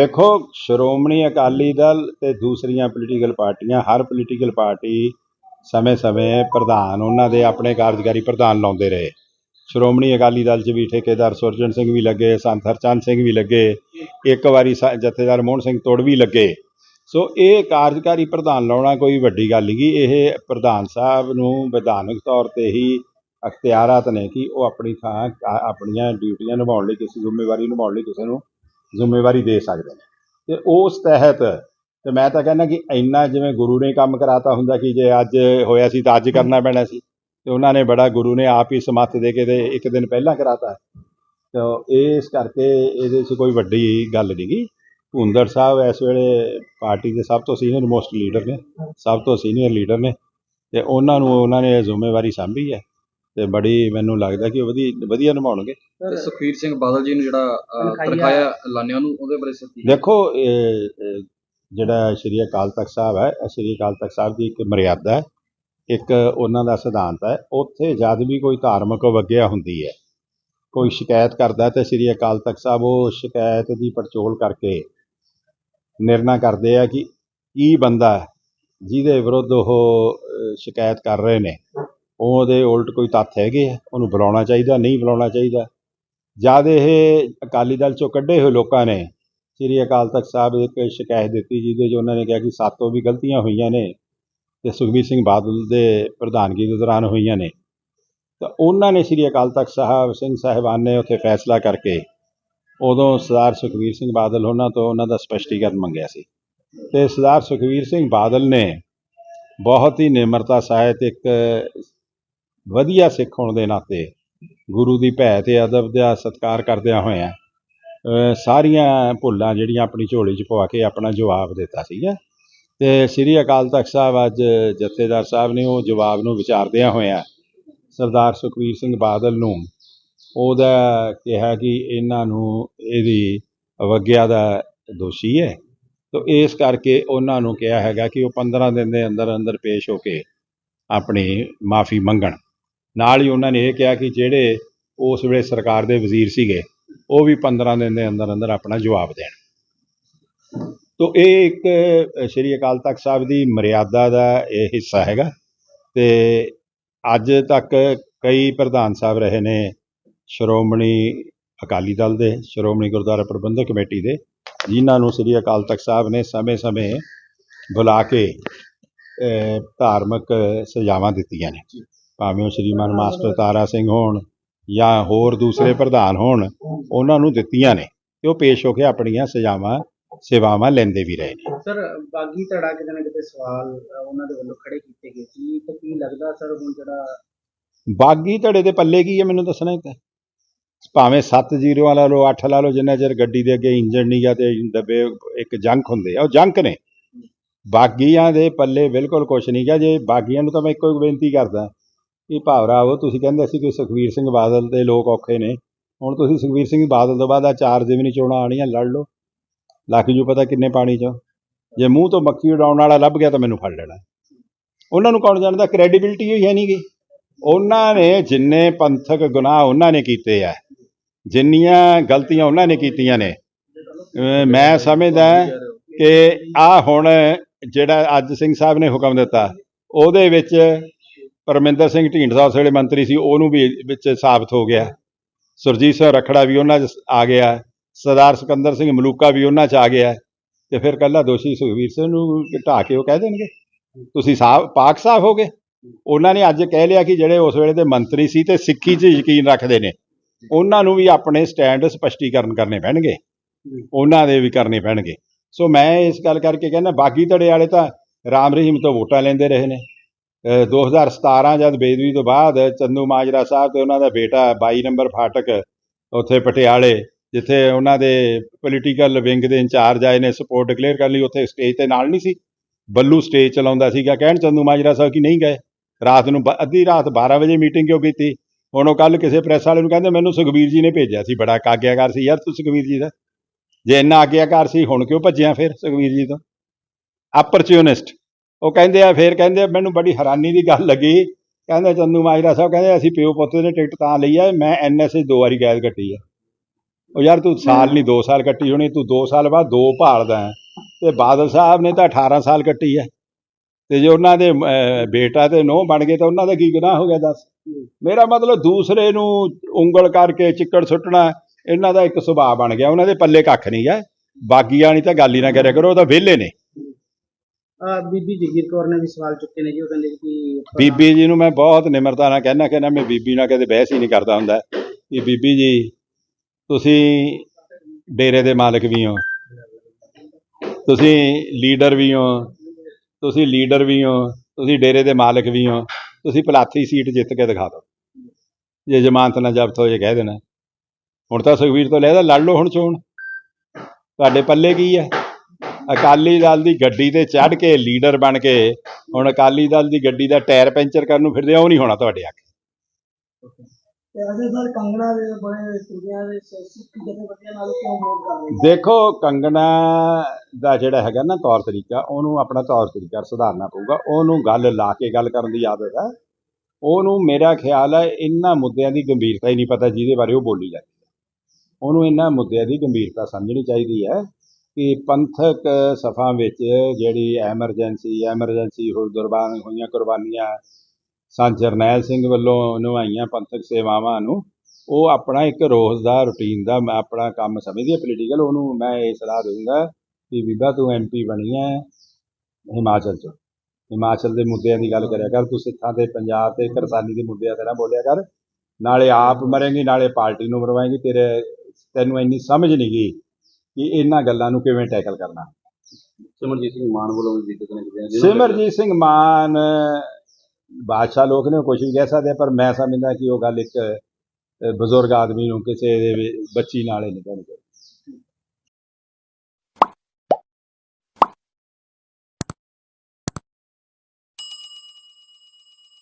ਦੇਖੋ, ਸ਼੍ਰੋਮਣੀ ਅਕਾਲੀ ਦਲ ਤੇ ਦੂਸਰੀਆਂ ਪੋਲੀਟੀਕਲ ਪਾਰਟੀਆਂ, ਹਰ ਪੋਲੀਟੀਕਲ ਪਾਰਟੀ ਸਮੇਂ-ਸਮੇਂ ਪ੍ਰਧਾਨ, ਉਹਨਾਂ ਦੇ ਆਪਣੇ ਕਾਰਜਕਾਰੀ ਪ੍ਰਧਾਨ ਲਾਉਂਦੇ ਰਹੇ। ਸ਼੍ਰੋਮਣੀ ਅਕਾਲੀ ਦਲ 'ਚ ਵੀ ਠੇਕੇਦਾਰ ਸੁਰਜਨ ਸਿੰਘ ਵੀ ਲੱਗੇ, ਸੰਤ ਹਰਚੰਦ ਸਿੰਘ ਵੀ ਲੱਗੇ, ਇੱਕ ਵਾਰੀ ਸ- ਜਥੇਦਾਰ ਮੋਹਨ ਸਿੰਘ ਤੋੜ ਵੀ ਲੱਗੇ। ਸੋ ਇਹ ਕਾਰਜਕਾਰੀ ਪ੍ਰਧਾਨ ਲਾਉਣਾ ਕੋਈ ਵੱਡੀ ਗੱਲ ਨਹੀਂ ਇਹ ਪ੍ਰਧਾਨ ਸਾਹਿਬ ਨੂੰ ਵਿਧਾਨਕ ਤੌਰ ਤੇ ਹੀ ਅਖਤਿਆਰਾਤ ਨੇ ਕਿ ਉਹ ਆਪਣੀ ਥਾਂ ਆਪਣੀਆਂ ਡਿਊਟੀਆਂ ਨਿਭਾਉਣ ਲਈ, ਕਿਸੇ ਜ਼ਿੰਮੇਵਾਰੀ ਨਿਭਾਉਣ ਲਈ ਕਿਸੇ ਨੂੰ ਜ਼ਿੰਮੇਵਾਰੀ ਦੇ ਸਕਦੇ ਨੇ। ਤੇ ਉਸ ਤਹਿਤ ਤੇ ਮੈਂ ਤਾਂ ਕਹਿੰਦਾ ਕਿ ਇੰਨਾ ਜਿਵੇਂ ਗੁਰੂ ਨੇ ਕੰਮ ਕਰਾਤਾ ਹੁੰਦਾ ਕਿ ਜੇ ਅੱਜ ਹੋਇਆ ਸੀ ਤਾਂ ਅੱਜ ਕਰਨਾ ਪੈਣਾ ਸੀ। ਤੇ ਉਹਨਾਂ ਨੇ ਬੜਾ ਗੁਰੂ ਨੇ ਆਪ ਹੀ ਸਮੱਥ ਦੇ ਕੇ ਤੇ ਇੱਕ ਦਿਨ ਪਹਿਲਾਂ ਕਰਾਤਾ। ਤੇ ਇਸ ਕਰਕੇ ਇਹਦੇ 'ਚ ਕੋਈ ਵੱਡੀ ਗੱਲ ਨਹੀਂਗੀ ਭੁੰਦਰ ਸਾਹਿਬ ਇਸ ਵੇਲੇ ਪਾਰਟੀ ਦੇ ਸਭ ਤੋਂ ਸੀਨੀਅਰ ਮੋਸਟ ਲੀਡਰ ਨੇ, ਸਭ ਤੋਂ ਸੀਨੀਅਰ ਲੀਡਰ ਨੇ। ਤੇ ਉਹਨਾਂ ਨੂੰ, ਉਹਨਾਂ ਨੇ ਜ਼ਿੰਮੇਵਾਰੀ ਸੰਭੀ ਹੈ। ਤੇ ਬੜੀ ਮੈਨੂੰ ਲੱਗਦਾ ਕਿ ਉਹ ਵਧੀਆ ਵਧੀਆ ਨਿਭਾਉਣਗੇ। ਤੇ ਸੁਖਵੀਰ ਸਿੰਘ ਬਾਦਲ ਜੀ ਨੂੰ ਜਿਹੜਾ ਅਹ, ਤਨਖਾਹੀਆ- ਤਨਖਾਹਿਆ ਲਾਨਿਆਂ ਨੂੰ ਉਹਦੇ ਬਾਰੇ ਸੱਚੀ ਦੇਖੋ ਇਹ, ਇਹ ਜਿਹੜਾ ਸ਼੍ਰੀ ਅਕਾਲ ਤਖਤ ਸਾਹਿਬ ਹੈ ਇਹ ਸ਼੍ਰੀ ਅਕਾਲ ਤਖਤ ਸਾਹਿਬ ਦੀ ਇੱਕ ਮਰਿਆਦਾ ਹੈ ਇੱਕ ਉਹਨਾਂ ਦਾ ਸਿਧਾਂਤ ਹੈ ਉੱਥੇ ਜਦ ਵੀ ਕੋਈ ਧਾਰਮਿਕ ਵਗਿਆ ਹੁੰਦੀ ਹੈ ਕੋਈ ਸ਼ਿਕਾਇਤ ਕਰਦਾ ਹੈ ਤੇ ਸ਼੍ਰੀ ਅਕਾਲ ਤਖਤ ਸਾਹਿਬ ਉਹ ਸ਼ਿਕਾਇਤ ਦੀ ਪੜਚੋਲ ਕਰਕੇ ਨਿਰਣਾ ਕਰਦੇ ਆ ਕਿ ਕੀ ਬੰਦਾ ਹੈ ਜਿਹਦੇ ਵਿਰੁੱਧ ਉਹ ਅਹ, ਸ਼ਿਕਾਇਤ ਕਰ ਰਹੇ ਨੇ। ਉਹਦੇ ਉਲਟ ਕੋਈ ਤੱਥ ਹੈਗੇ ਆ, ਉਹਨੂੰ ਬੁਲਾਉਣਾ ਚਾਹੀਦਾ, ਨਹੀਂ ਬੁਲਾਉਣਾ ਚਾਹੀਦਾ। ਜਦ ਇਹ ਅਕਾਲੀ ਦਲ ਚੋਂ ਕੱਢੇ ਹੋਏ ਲੋਕਾਂ ਨੇ, ਸ੍ਰੀ ਅਕਾਲ ਤਖਤ ਸਾਹਿਬ ਇੱਕ ਸ਼ਿਕਾਇਤ ਦਿੱਤੀ ਜਿਹਦੇ 'ਚ ਉਹਨਾਂ ਨੇ ਕਿਹਾ ਕਿ ਸਾਤੋਂ ਵੀ ਗਲਤੀਆਂ ਹੋਈਆਂ ਨੇ ਤੇ ਸੁਖਬੀਰ ਸਿੰਘ ਬਾਦਲ ਦੇ ਪ੍ਰਧਾਨਗੀ ਦੇ ਦੌਰਾਨ ਹੋਈਆਂ ਨੇ। ਤਾਂ ਉਹਨਾਂ ਨੇ ਸ੍ਰੀ ਅਕਾਲ ਤਖਤ ਸਾਹਿਬ, ਸਿੰਘ ਸਾਹਿਬਾਨ ਨੇ ਉੱਥੇ ਫੈਸਲਾ ਕਰਕੇ ਉਦੋਂ ਸਰਦਾਰ ਸੁਖਬੀਰ ਸਿੰਘ ਬਾਦਲ ਉਹਨਾਂ ਤੋਂ ਉਹਨਾਂ ਦਾ ਸਪਸ਼ਟੀਕਰਨ ਮੰਗਿਆ ਸੀ। ਤੇ ਸਰਦਾਰ ਸੁਖਬੀਰ ਸਿੰਘ ਬਾਦਲ ਨੇ ਬਹੁਤ ਹੀ ਨਿਮਰਤਾ ਸਹਿਤ ਇੱਕ ਵਧੀਆ ਸਿੱਖ ਹੋਣ ਦੇ ਨਾਤੇ ਗੁਰੂ ਦੀ ਭੈ ਤੇ ਅਦਬ ਦਾ ਸਤਿਕਾਰ ਕਰਦਿਆਂ ਹੋਇਆਂ ਸਾਰੀਆਂ ਭੁੱਲਾਂ ਜਿਹੜੀਆਂ ਆਪਣੀ ਝੋਲੀ 'ਚ ਪਵਾ ਕੇ ਆਪਣਾ ਜਵਾਬ ਦਿੱਤਾ ਸੀਗਾ। ਤੇ ਸ੍ਰੀ ਅਕਾਲ ਤਖਤ ਸਾਹਿਬ ਅੱਜ ਜਥੇਦਾਰ ਸਾਹਿਬ ਨੇ ਉਹ ਜਵਾਬ ਨੂੰ ਵਿਚਾਰਦਿਆਂ ਹੋਇਆਂ ਸਰਦਾਰ ਸੁਖਬੀਰ ਸਿੰਘ ਬਾਦਲ ਨੂੰ ਉਹਦਾ ਕਿਹਾ ਕਿ ਇਹਨਾਂ ਨੂੰ ਇਹਦੀ ਅਵਗਿਆ ਦਾ ਦੋਸ਼ੀ ਹੈ। ਤੋ ਇਸ ਕਰਕੇ ਉਹਨਾਂ ਨੂੰ ਕਿਹਾ ਹੈਗਾ ਕਿ ਉਹ 15 ਦਿਨ ਦੇ ਅੰਦਰ ਅੰਦਰ ਪੇਸ਼ ਹੋ ਕੇ ਆਪਣੀ ਮਾਫੀ ਮੰਗਣ। ਨਾਲ ਹੀ ਉਹਨਾਂ ਨੇ ਇਹ ਕਿਹਾ ਕਿ ਜਿਹੜੇ ਉਸ ਵੇਲੇ ਸਰਕਾਰ ਦੇ ਵਜ਼ੀਰ ਸੀਗੇ, ਉਹ ਵੀ 15 ਦਿਨ ਦੇ ਅੰਦਰ ਅੰਦਰ ਆਪਣਾ ਜਵਾਬ ਦੇਣ। ਤੋ ਇਹ ਇੱਕ ਸ਼੍ਰੀ ਅਕਾਲ ਤਖਤ ਸਾਹਿਬ ਦੀ ਮਰਿਆਦਾ ਦਾ ਇਹ ਹਿੱਸਾ ਹੈਗਾ ਤੇ ਅੱਜ ਤੱਕ ਕਈ ਪ੍ਰਧਾਨ ਸਾਹਿਬ ਰਹੇ ਨੇ ਸ਼੍ਰੋਮਣੀ ਅਕਾਲੀ ਦਲ ਦੇ, ਸ਼੍ਰੋਮਣੀ ਗੁਰਦੁਆਰਾ ਪ੍ਰਬੰਧਕ ਕਮੇਟੀ ਦੇ, ਜਿਨ੍ਹਾਂ ਨੂੰ ਸ਼੍ਰੀ ਅਕਾਲ ਤਖਤ ਸਾਹਿਬ ਨੇ ਸਮੇਂ-ਸਮੇਂ ਬੁਲਾ ਕੇ ਧਾਰਮਿਕ ਸਜ਼ਾਵਾਂ ਦਿੱਤੀਆਂ ਨੇ। ਭਾਵੇਂ ਉਹ ਸ਼੍ਰੀਮਾਨ ਮਾਸਟਰ ਤਾਰਾ ਸਿੰਘ ਹੋਣ ਜਾਂ ਹੋਰ ਦੂਸਰੇ ਪ੍ਰਧਾਨ ਹੋਣ ਉਹਨਾਂ ਨੂੰ ਦਿੱਤੀਆਂ ਨੇ ਤੇ ਉਹ ਪੇਸ਼ ਹੋ ਕੇ ਆਪਣੀਆਂ ਸਜ਼ਾਵਾਂ ਸੇਵਾਵਾਂ ਲੈਂਦੇ ਵੀ ਰਹੇ ਨੇ। ਸਰ ਬਾਗੀ ਧੜਾ ਕਿਤੇ ਨਾ ਕਿਤੇ ਸਵਾਲ ਉਹਨਾਂ ਦੇ ਵੱਲੋਂ ਖੜੇ ਕੀਤੇ ਗਏ ਸੀ। ਤਾਂ ਕੀ ਲੱਗਦਾ ਸਰ ਹੁਣ ਜਿਹੜਾ ਬਾਗੀ ਧੜੇ ਦੇ ਪੱਲੇ ਕੀ ਹੈ ਮੈਨੂੰ ਦੱਸਣਾ ਇੱਕ? ਭਾਵੇਂ 7-0 ਵਾਲਾ ਲੋ 8 ਲਾ ਲਓ ਜਿੰਨਾ ਚਿਰ ਗੱਡੀ ਦੇ ਅੱਗੇ ਇੰਜਣ ਨਹੀਂ ਗਾ ਤੇ ਡੱਬੇ ਇੱਕ ਜੰਕ ਹੁੰਦੇ ਆ ਉਹ ਜੰਕ ਨੇ। ਬਾਗੀਆਂ ਦੇ ਪੱਲੇ ਬਿਲਕੁਲ ਕੁਛ ਨਹੀਂ ਗਾ ਜੇ ਬਾਗੀਆਂ ਨੂੰ ਤਾਂ ਮੈਂ ਇੱਕੋ ਇੱਕ ਬੇਨਤੀ ਕਰਦਾ ਕਿ ਭਾਵਰਾ ਉਹ ਤੁਸੀਂ ਕਹਿੰਦੇ ਸੀ ਕਿ ਸੁਖਵੀਰ ਸਿੰਘ ਬਾਦਲ ਦੇ ਲੋਕ ਔਖੇ ਨੇ। ਹੁਣ ਤੁਸੀਂ ਸੁਖਵੀਰ ਸਿੰਘ ਬਾਦਲ ਤੋਂ ਬਾਅਦ ਆ ਚਾਰ ਜ਼ਿਮਨੀ ਚੋਣਾਂ ਆਣੀਆਂ ਲੜ ਲਓ। ਲੱਖ ਜੂ ਪਤਾ ਕਿੰਨੇ ਪਾਣੀ 'ਚ। ਜੇ ਮੂੰਹ ਤੋਂ ਮੱਖੀ ਉਡਾਉਣ ਵਾਲਾ ਲੱਭ ਗਿਆ ਤਾਂ ਮੈਨੂੰ ਫੜ ਲੈਣਾ। ਉਹਨਾਂ ਨੂੰ ਕੌਣ ਜਾਣਦਾ? ਕ੍ਰੈਡੀਬਿਲਟੀ ਹੋਈ ਹੈ ਨਹੀਂ ਗਈ ਉਹਨਾਂ ਨੇ ਜਿੰਨੇ ਪੰਥਕ ਗੁਨਾਹ ਉਹਨਾਂ ਨੇ ਕੀਤੇ ਆ। ਜਿੰਨੀਆਂ ਗਲਤੀਆਂ ਉਹਨਾਂ ਨੇ ਕੀਤੀਆਂ ਨੇ। ਮੈਂ ਸਮਝਦਾ ਕਿ ਆ ਹੁਣ ਜਿਹੜਾ ਅੱਜ ਸਿੰਘ ਸਾਹਿਬ ਨੇ ਹੁਕਮ ਦਿੱਤਾ, ਉਹਦੇ ਵਿੱਚ ਪਰਮਿੰਦਰ ਸਿੰਘ ਢੀਂਡਸਾ ਉਸ ਵੇਲੇ ਮੰਤਰੀ ਸੀ, ਉਹਨੂੰ ਵੀ ਵਿੱਚ ਸਾਬਤ ਹੋ ਗਿਆ। ਸੁਰਜੀਤ ਸਿੰਘ ਰਖੜਾ ਵੀ ਉਹਨਾਂ 'ਚ ਆ ਗਿਆ। ਸਰਦਾਰ ਸਿਕੰਦਰ ਸਿੰਘ ਮਲੂਕਾ ਵੀ ਉਹਨਾਂ 'ਚ ਆ ਗਿਆ। ਤੇ ਫਿਰ ਕੱਲਾ ਦੋਸ਼ੀ ਸੁਖਵੀਰ ਸਿੰਘ ਨੂੰ ਢਾਹ ਕੇ ਉਹ ਕਹਿ ਦੇਣਗੇ। ਤੁਸੀਂ ਸਾਫ਼ ਪਾਕ ਸਾਫ਼ ਹੋ ਗਏ। ਉਹਨਾਂ ਨੇ ਅੱਜ ਕਹਿ ਲਿਆ ਕਿ ਜਿਹੜੇ ਉਸ ਵੇਲੇ ਦੇ ਮੰਤਰੀ ਸੀ ਤੇ ਸਿੱਖੀ 'ਚ ਯਕੀਨ ਰੱਖਦੇ ਨੇ। ਉਹਨਾਂ ਨੂੰ ਵੀ ਆਪਣੇ ਸਟੈਂਡ ਸਪਸ਼ਟੀਕਰਨ ਕਰਨੇ ਪੈਣਗੇ। ਉਹਨਾਂ ਦੇ ਵੀ ਕਰਨੇ ਪੈਣਗੇ। ਸੋ ਮੈਂ ਇਸ ਗੱਲ ਕਰਕੇ ਕਹਿੰਦਾ, ਬਾਗੀ ਧੜੇ ਵਾਲੇ ਤਾਂ ਰਾਮ ਰਹੀਮ ਤੋਂ ਵੋਟਾਂ ਲੈਂਦੇ ਰਹੇ ਨੇ। 2017 ਜਦ ਬੇਦਵੀ ਤੋਂ ਬਾਅਦ ਚੰਦੂ ਮਾਜਰਾ ਸਾਹਿਬ ਤੇ ਉਹਨਾਂ ਦਾ ਬੇਟਾ 22 ਨੰਬਰ ਫਾਟਕ ਉੱਥੇ ਪਟਿਆਲੇ, ਜਿੱਥੇ ਉਹਨਾਂ ਦੇ ਪੋਲੀਟੀਕਲ ਵਿੰਗ ਦੇ ਇੰਚਾਰਜ ਆਏ ਨੇ ਸਪੋਰਟ ਡਿਕਲੇਅਰ ਕਰਨ ਲਈ, ਉੱਥੇ ਸਟੇਜ ਤੇ ਨਾਲ ਨਹੀਂ ਸੀ। ਬੱਲੂ ਸਟੇਜ ਚਲਾਉਂਦਾ ਸੀਗਾ, ਕਹਿਣ ਚੰਦੂ ਮਾਜਰਾ ਸਾਹਿਬ ਕਿ ਨਹੀਂ ਗਏ। ਰਾਤ ਨੂੰ ਬ- ਅੱਧੀ ਰਾਤ 12 ਵਜੇ ਮੀਟਿੰਗ ਕਿਉਂ ਕੀਤੀ? ਹੁਣ ਉਹ ਕੱਲ ਕਿਸੇ ਪ੍ਰੈਸ ਵਾਲੇ ਨੂੰ ਕਹਿੰਦੇ, ਮੈਨੂੰ ਸੁਖਬੀਰ ਜੀ ਨੇ ਭੇਜਿਆ ਸੀ, ਬੜਾ ਆਗਿਆਕਾਰ ਸੀ। ਯਾਰ ਤੂੰ ਸੁਖਬੀਰ ਜੀ ਦਾ? ਜੇ ਇੰਨਾ ਆਗਿਆਕਾਰ ਸੀ, ਹੁਣ ਕਿਉਂ ਭੱਜਿਆ ਫਿਰ ਸੁਖਬੀਰ ਜੀ ਤੋਂ? ਅਪਰਚੂਨਿਸਟ ਉਹ ਕਹਿੰਦੇ ਆ ਫਿਰ ਕਹਿੰਦੇ ਆ, ਮੈਨੂੰ ਬੜੀ ਹੈਰਾਨੀ ਦੀ ਗੱਲ ਲੱਗੀ। ਕਹਿੰਦੇ ਚੰਦੂ ਮਾਜਰਾ ਸਾਹਿਬ ਕਹਿੰਦੇ ਅਸੀਂ ਪਿਓ ਪੁੱਤ ਨੇ ਟਿਕਟ ਤਾਂ ਲਈ ਆ ਮੈਂ ਐਨਐਸਏ ਦੋ ਵਾਰੀ ਗੈਸ ਕੱਟੀ ਆ। ਉਹ ਯਾਰ ਤੂੰ ਸਾਲ ਨਹੀਂ 2 ਸਾਲ ਕੱਟੀ ਹੋਣੀ ਤੂੰ 2 ਸਾਲ ਬਾਅਦ ਦੋ ਭਾਲਦਾ ਹੈ। ਤੇ ਬਾਦਲ ਸਾਹਿਬ ਨੇ ਤਾਂ 18 ਸਾਲ ਕੱਟੀ ਹੈ ਤੇ ਜੇ ਉਹਨਾਂ ਦੇ ਬੇਟਾ ਤੇ ਨੋਹ ਬਣ ਗਏ ਤਾਂ ਉਹਨਾਂ ਦਾ ਕੀ ਗੁਨਾਹ ਹੋ ਗਿਆ ਦੱਸ। ਮੇਰਾ ਮਤਲਬ ਦੂਸਰੇ ਨੂੰ ਉਂਗਲ ਕਰਕੇ ਚਿੱਕੜ ਸੁੱਟਣਾ ਇਹਨਾਂ ਦਾ ਇੱਕ ਸੁਭਾਅ ਬਣ ਗਿਆ। ਉਹਨਾਂ ਦੇ ਪੱਲੇ ਕੱਖ ਨਹੀਂ ਹੈ ਬਾਗੀਆਂ ਨਹੀਂ ਤਾਂ ਗੱਲ ਹੀ ਨਾ ਕਰਿਆ ਕਰੋ ਉਹ ਤਾਂ ਵਿਹਲੇ ਨੇ। ਅਹ ਬੀਬੀ ਜਗੀਰ ਕੌਰ ਨੇ ਵੀ ਸਵਾਲ ਚੁੱਕੇ ਨੇ ਜੀ, ਉਹ ਕਹਿੰਦੇ ਕਿ ਆਪਾਂ- ਬੀਬੀ ਜੀ ਨੂੰ ਮੈਂ ਬਹੁਤ ਨਿਮਰਤਾ ਨਾਲ ਕਹਿਣਾ, ਕਹਿੰਦਾ ਮੈਂ ਬੀਬੀ ਨਾਲ ਕਦੇ ਬਹਿਸ ਹੀ ਨਹੀਂ ਕਰਦਾ ਹੁੰਦਾ। ਕਿ ਬੀਬੀ ਜੀ, ਤੁਸੀਂ ਡੇਰੇ ਦੇ ਮਾਲਕ ਵੀ ਹੋ। ਤੁਸੀਂ ਲੀਡਰ ਵੀ ਹੋ। ਤੁਸੀਂ ਲੀਡਰ ਵੀ ਹੋ। ਤੁਸੀਂ ਡੇਰੇ ਦੇ ਮਾਲਕ ਵੀ ਹੋ। ਤੁਸੀਂ ਪਲਾਥੀ ਸੀਟ ਜਿੱਤ ਕੇ ਦਿਖਾ ਦਿਓ। ਜੇ ਜ਼ਮਾਨਤ ਨਾ ਜ਼ਬਤ ਹੋ ਜੇ ਕਹਿ ਦੇਣਾ। ਹੁਣ ਤਾਂ ਸੁਖਵੀਰ ਤੋਂ ਲੈਦਾ ਲੜ ਲਓ ਹੁਣ ਚੋਣ। ਤੁਹਾਡੇ ਪੱਲੇ ਕੀ ਹੈ? ਅਕਾਲੀ ਦਲ ਦੀ ਗੱਡੀ ਤੇ ਚੜ੍ਹ ਕੇ ਲੀਡਰ ਬਣ ਕੇ ਹੁਣ ਅਕਾਲੀ ਦਲ ਦੀ ਗੱਡੀ ਦਾ ਟਾਇਰ ਪੈਂਚਰ ਕਰਨ ਨੂੰ ਫਿਰਦੇ ਆ, ਉਹ ਨਹੀਂ ਹੋਣਾ ਤੁਹਾਡੇ ਆ ਤੇ ਅਜੇ ਸਰ ਕੰਗਣਾ ਦੇ ਬੜੇ ਕੁੜੀਆਂ ਦੇ ਸਿੱਖ ਜਥੇਬੰਦੀਆਂ ਨਾਲ ਕਿਉਂ ਮੋੜ ਕਰ ਰਹੇ ਦੇਖੋ ਕੰਗਣਾ ਦਾ ਜਿਹੜਾ ਹੈਗਾ ਨਾ ਤੌਰ ਤਰੀਕਾ ਉਹਨੂੰ ਆਪਣਾ ਤੌਰ ਤਰੀਕਾ ਸੁਧਾਰਨਾ ਪਊਗਾ। ਉਹਨੂੰ ਗੱਲ ਲਾ ਕੇ ਗੱਲ ਕਰਨ ਦੀ ਆਦਤ ਹੈ। ਉਹਨੂੰ ਮੇਰਾ ਖਿਆਲ ਹੈ ਇਹਨਾਂ ਮੁੱਦਿਆਂ ਦੀ ਗੰਭੀਰਤਾ ਹੀ ਨਹੀਂ ਪਤਾ ਜਿਹਦੇ ਬਾਰੇ ਉਹ ਬੋਲੀ ਜਾਂਦੀ ਹੈ। ਉਹਨੂੰ ਇਹਨਾਂ ਮੁੱਦਿਆਂ ਦੀ ਗੰਭੀਰਤਾ ਸਮਝਣੀ ਚਾਹੀਦੀ ਹੈ। ਕਿ ਪੰਥਕ ਸਫਾ ਵਿੱਚ ਜਿਹੜੀ ਐਮਰਜੈਂਸੀ ਐਮਰਜੈਂਸੀ ਹੋ ਦੁਰਬਾਨ ਹੋਈਆਂ, ਕੁਰਬਾਨੀਆਂ, ਸੰਤ ਜਰਨੈਲ ਸਿੰਘ ਵੱਲੋਂ ਨਿਭਾਈਆਂ ਪੰਥਕ ਸੇਵਾਵਾਂ ਨੂੰ, ਉਹ ਆਪਣਾ ਇੱਕ ਰੋਜ਼ ਦਾ ਰੁਟੀਨ ਦਾ ਮੈਂ ਆਪਣਾ ਕੰਮ ਸਮਝਦੀ ਹੈ ਪੋਲੀਟੀਕਲ ਉਹਨੂੰ ਮੈਂ ਇਹ ਸਲਾਹ ਦਊਂਗਾ ਕਿ ਬੀਬਾ ਤੂੰ ਐਮਪੀ ਬਣੀ ਹੈ ਹਿਮਾਚਲ ਚ। ਹਿਮਾਚਲ ਦੇ ਮੁੱਦਿਆਂ ਦੀ ਗੱਲ ਕਰਿਆ ਕਰ, ਤੂੰ ਸਿੱਖਾਂ ਤੇ ਪੰਜਾਬ ਤੇ ਕਿਰਸਾਨੀ ਦੇ ਮੁੱਦਿਆਂ ਤੇ ਨਾ ਬੋਲਿਆ ਕਰ। ਨਾਲੇ ਆਪ ਮਰੇਂਗੀ, ਨਾਲੇ ਪਾਰਟੀ ਨੂੰ ਮਰਵਾਏਂਗੀ, ਤੇਰੇ, ਤੈਨੂੰ ਇੰਨੀ ਸਮਝ ਨਹੀਂ ਗਈ ਕਿ ਇਹਨਾਂ ਗੱਲਾਂ ਨੂੰ ਕਿਵੇਂ ਟੈਕਲ ਕਰਨਾ? ਸਿਮਰਜੀਤ ਸਿੰਘ ਮਾਨ ਵੱਲੋਂ ਵੀ ਦਿੱਤੇ ਨੇ ਕਿਤੇ? ਸਿਮਰਜੀਤ ਸਿੰਘ ਮਾਨ ਬਾਦਸ਼ਾਹ ਲੋਕ ਨੇ ਕੁਝ ਵੀ ਕਹਿ ਸਕਦੇ ਪਰ ਮੈਂ ਸਮਝਦਾ ਕਿ ਉਹ ਗੱਲ ਇੱਕ ਬਜ਼ੁਰਗ ਆਦਮੀ ਨੂੰ ਕਿਸੇ ਦੇ ਬੱਚੀ ਨਾਲ ਹੀ ਨਹੀਂ ਕਹਿਣੀ ਚਾਹੀਦੀ।